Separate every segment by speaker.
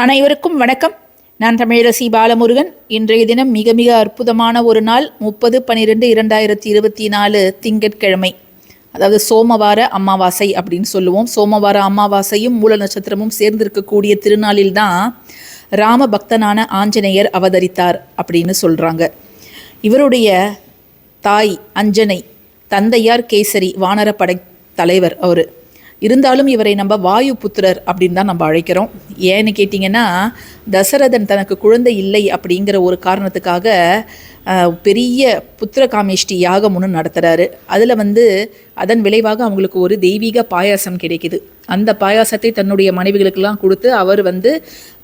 Speaker 1: அனைவருக்கும் வணக்கம். நான் தமிழரசி பாலமுருகன். இன்றைய தினம் மிக மிக அற்புதமான ஒரு நாள் முப்பது பன்னிரெண்டு இரண்டாயிரத்தி இருபத்தி நாலு திங்கட்கிழமை. அதாவது சோமவார அமாவாசை அப்படின்னு சொல்லுவோம். சோமவார அமாவாசையும் மூல நட்சத்திரமும் சேர்ந்திருக்கக்கூடிய திருநாளில் தான் ராம பக்தனான ஆஞ்சநேயர் அவதரித்தார் அப்படின்னு சொல்கிறாங்க இவருடைய தாய் அஞ்சனை தந்தையார் கேசரி வானரப்படை தலைவர் அவர். இருந்தாலும் இவரை நம்ம வாயு புத்திரர் அப்படின்னு தான் நம்ம அழைக்கிறோம். ஏன்னு கேட்டிங்கன்னா தசரதன் தனக்கு குழந்தை இல்லை அப்படிங்கிற ஒரு காரணத்துக்காக பெரிய புத்திர காமேஷ்டி யாகம் ஒன்று நடத்துகிறாரு அதில் வந்து அதன் விளைவாக அவங்களுக்கு ஒரு தெய்வீக பாயாசம் கிடைக்குது. அந்த பாயாசத்தை தன்னுடைய மனைவிகளுக்கெல்லாம் கொடுத்து அவர் வந்து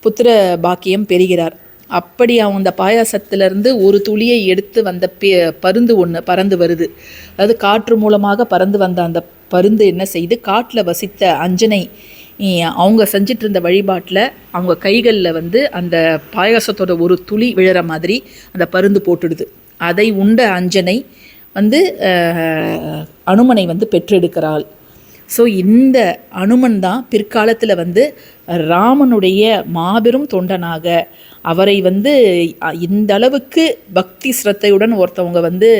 Speaker 1: புத்திர பாக்கியம் பெறுகிறார். அப்படி அவங்க அந்த பாயாசத்திலிருந்து ஒரு துளியை எடுத்து வந்த பே பருந்து ஒன்று பறந்து வருது. அதாவது காற்று மூலமாக பறந்து வந்த அந்த பருந்து என்ன செய்து காட்டில் வசித்த அஞ்சனை அவங்க செஞ்சிட்டு இருந்த வழிபாட்டில் அவங்க கைகளில் வந்து அந்த பாயசத்தோட ஒரு துளி விழுற மாதிரி அந்த பருந்து போட்டுடுது. அதை உண்ட அஞ்சனை வந்து அனுமனை வந்து பெற்றெடுக்கிறாள். ஸோ இந்த அனுமன் தான் பிற்காலத்தில் வந்து ராமனுடைய மாபெரும் தொண்டனாக. அவரை வந்து இந்த அளவுக்கு பக்தி சிரத்தையுடன் ஒருத்தவங்க வந்து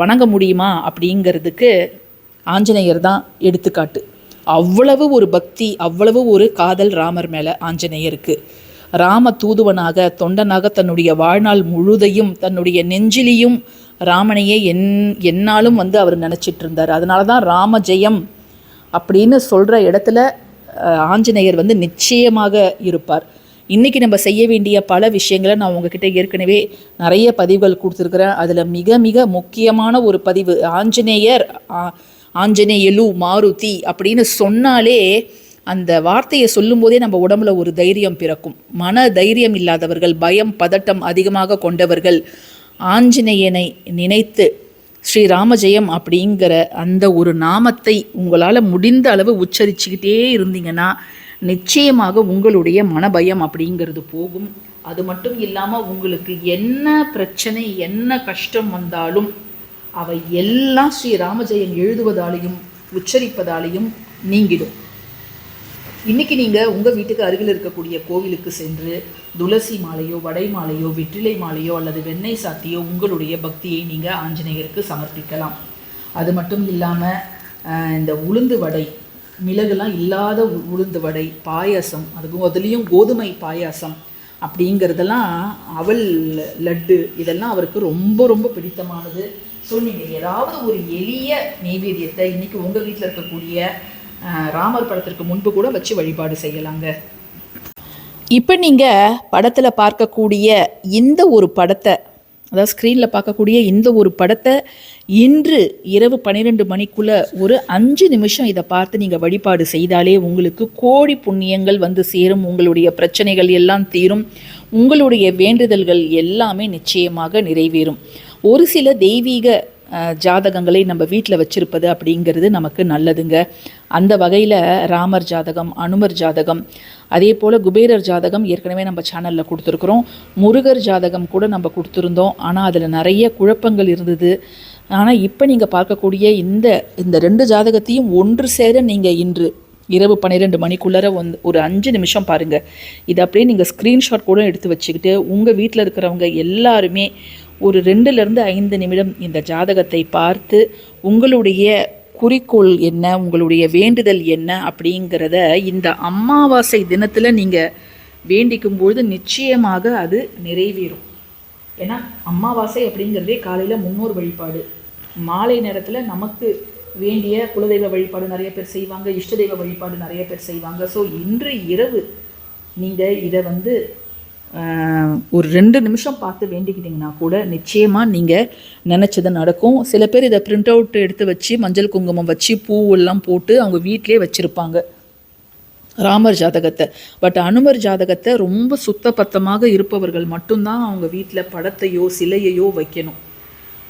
Speaker 1: வணங்க முடியுமா அப்படிங்கிறதுக்கு ஆஞ்சநேயர் தான் எடுத்துக்காட்டு. அவ்வளவு ஒரு பக்தி அவ்வளவு ஒரு காதல் ராமர் மேலே ஆஞ்சநேயருக்கு. ராம தூதுவனாக தொண்டனாக தன்னுடைய வாழ்நாள் முழுதையும் தன்னுடைய நெஞ்சிலியும் ராமனையே என் என்னாலும் வந்து அவர் நினச்சிட்டு இருந்தார் அதனால தான் ராம ஜெயம் அப்படின்னு சொல்கிற இடத்துல ஆஞ்சநேயர் வந்து நிச்சயமாக இருப்பார். இன்றைக்கி நம்ம செய்ய வேண்டிய பல விஷயங்களை நான் உங்ககிட்ட ஏற்கனவே நிறைய பதிவுகள் கொடுத்துருக்குறேன். அதில் மிக மிக முக்கியமான ஒரு பதிவு ஆஞ்சநேயர் ஆஞ்சநேயலு மாருதி அப்படின்னு சொன்னாலே அந்த வார்த்தையை சொல்லும்போதே நம்ம உடம்புல ஒரு தைரியம் பிறக்கும். மன தைரியம் இல்லாதவர்கள் பயம் பதட்டம் அதிகமாக கொண்டவர்கள் ஆஞ்சநேயனை நினைத்து ஸ்ரீ ராமஜெயம் அப்படிங்கிற அந்த ஒரு நாமத்தை உங்களால் முடிந்த அளவு உச்சரிச்சுக்கிட்டே இருந்தீங்கன்னா நிச்சயமாக உங்களுடைய மனபயம் அப்படிங்கிறது போகும். அது மட்டும் இல்லாமல் உங்களுக்கு என்ன பிரச்சனை என்ன கஷ்டம் வந்தாலும் அவை எல்லாம் ஸ்ரீ ராமஜெயம் எழுதுவதாலையும் உச்சரிப்பதாலையும் நீங்கிடும். இன்னைக்கு நீங்கள் உங்கள் வீட்டுக்கு அருகில் இருக்கக்கூடிய கோவிலுக்கு சென்று துளசி மாலையோ வடை மாலையோ வெற்றிலை மாலையோ அல்லது வெண்ணெய் சாத்தியோ உங்களுடைய பக்தியை நீங்கள் ஆஞ்சநேயருக்கு சமர்ப்பிக்கலாம். அது மட்டும் இல்லாமல் இந்த உளுந்து வடை மிளகுலாம் இல்லாத உ- உளுந்து வடை பாயாசம் அதுக்கும் அதுலேயும் கோதுமை பாயாசம் அப்படிங்கிறதெல்லாம் அவல் லட்டு இதெல்லாம் அவருக்கு ரொம்ப ரொம்ப பிடித்தமானது. ஸோ நீங்கள் ஏதாவது ஒரு எளிய நெய்வேத்தியத்தை இன்னைக்கு உங்கள் வீட்டில் இருக்கக்கூடிய ராமர் படத்திற்கு முன்பு கூட வச்சு வழிபாடு செய்யலாங்க. இப்போ நீங்கள் படத்தில் பார்க்கக்கூடிய இந்த ஒரு படத்தை அதாவது ஸ்க்ரீனில் பார்க்கக்கூடிய இந்த ஒரு படத்தை இன்று இரவு பன்னிரெண்டு மணிக்குள்ளே ஒரு அஞ்சு நிமிஷம் இதை பார்த்து நீங்கள் வழிபாடு செய்தாலே உங்களுக்கு கோடி புண்ணியங்கள் வந்து சேரும் உங்களுடைய பிரச்சனைகள் எல்லாம் தீரும் உங்களுடைய வேண்டுதல்கள் எல்லாமே நிச்சயமாக நிறைவேறும். ஒரு சில தெய்வீக ஜாதகங்களை நம்ம வீட்டில் வச்சிருப்பது அப்படிங்கிறது நமக்கு நல்லதுங்க. அந்த வகையில் ராமர் ஜாதகம் அனுமர் ஜாதகம் அதே போல் குபேரர் ஜாதகம் ஏற்கனவே நம்ம சேனலில் கொடுத்துருக்குறோம். முருகர் ஜாதகம் கூட நம்ம கொடுத்துருந்தோம். ஆனால் அதில் நிறைய குழப்பங்கள் இருந்தது. ஆனால் இப்போ நீங்கள் பார்க்கக்கூடிய இந்த இந்த ரெண்டு ஜாதகத்தையும் ஒன்று சேர நீங்கள் இன்று இரவு பன்னிரெண்டு மணிக்குள்ளார வந்து ஒரு அஞ்சு நிமிஷம் பாருங்கள் இதை அப்படியே நீங்கள் ஸ்க்ரீன்ஷாட் கூட எடுத்து வச்சுக்கிட்டு உங்கள் வீட்டில் இருக்கிறவங்க எல்லாருமே ஒரு ரெண்டுலேருந்து ஐந்து நிமிடம் இந்த ஜாதகத்தை பார்த்து உங்களுடைய குறிக்கோள் என்ன உங்களுடைய வேண்டுதல் என்ன அப்படிங்கிறத இந்த அமாவாசை தினத்தில் நீங்கள் வேண்டிக்கும் பொழுது நிச்சயமாக அது நிறைவேறும். ஏன்னா அமாவாசை அப்படிங்கிறதே காலையில் முன்னோர் வழிபாடு. மாலை நேரத்தில் நமக்கு வேண்டிய குலதெய்வ வழிபாடு நிறைய பேர் செய்வாங்க இஷ்ட தெய்வ வழிபாடு நிறைய பேர் செய்வாங்க. ஸோ இன்று இரவு நீங்கள் இதை வந்து ஒரு ரெண்டு நிமிஷம் பார்த்து வேண்டிக்கிட்டிங்கன்னா கூட நிச்சயமாக நீங்கள் நினச்சது நடக்கும். சில பேர் இதை பிரிண்ட் அவுட் எடுத்து வச்சு மஞ்சள் குங்குமம் வச்சு பூவெல்லாம் போட்டு அவங்க வீட்டிலே வச்சுருப்பாங்க. ராமர் ஜாதகத்தை. பட் அனுமர் ஜாதகத்தை ரொம்ப சுத்தபத்தமாக இருப்பவர்கள் மட்டும்தான் அவங்க வீட்டில் படத்தையோ சிலையையோ வைக்கணும்.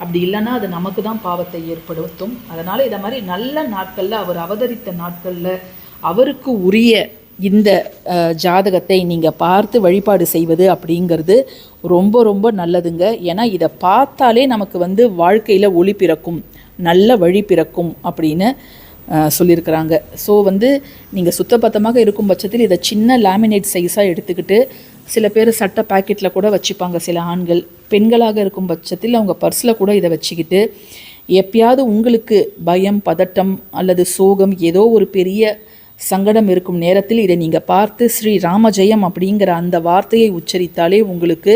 Speaker 1: அப்படி இல்லைன்னா அது நமக்கு தான் பாவத்தை ஏற்படுத்தும். அதனால் இதை மாதிரி நல்ல நாட்களில் அவர் அவதரித்த நாட்களில் அவருக்கு உரிய இந்த ஜாதகத்தை நீங்கள் பார்த்து வழிபாடு செய்வது அப்படிங்கிறது ரொம்ப ரொம்ப நல்லதுங்க. ஏன்னா இதை பார்த்தாலே நமக்கு வந்து வாழ்க்கையில் ஒளி பிறக்கும் நல்ல வழி பிறக்கும் அப்படின்னு சொல்லியிருக்கிறாங்க. ஸோ வந்து நீங்கள் சுத்தபத்தமாக இருக்கும் பட்சத்தில் இதை சின்ன லேமினேட் சைஸாக எடுத்துக்கிட்டு சில பேர் சட்டை பாக்கெட்டில் கூட வச்சுப்பாங்க சில ஆண்கள். பெண்களாக இருக்கும் பட்சத்தில் அவங்க பர்ஸில் கூட இதை வச்சுக்கிட்டு எப்பயாவது உங்களுக்கு பயம் பதட்டம் அல்லது சோகம் ஏதோ ஒரு பெரிய சங்கடம் இருக்கும் நேரத்தில் இதை நீங்கள் பார்த்து ஸ்ரீ ராமஜெயம் அப்படிங்கிற அந்த வார்த்தையை உச்சரித்தாலே உங்களுக்கு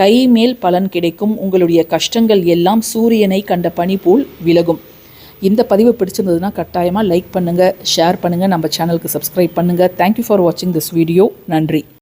Speaker 1: கை மேல் பலன் கிடைக்கும். உங்களுடைய கஷ்டங்கள் எல்லாம் சூரியனை கண்ட பனி போல் விலகும். இந்த பதிவு பிடிச்சிருந்ததுன்னா கட்டாயமாக லைக் பண்ணுங்கள் ஷேர் பண்ணுங்கள் நம்ம சேனலுக்கு சப்ஸ்கிரைப் பண்ணுங்கள் தேங்க்யூ ஃபார் வாட்சிங் திஸ் வீடியோ நன்றி.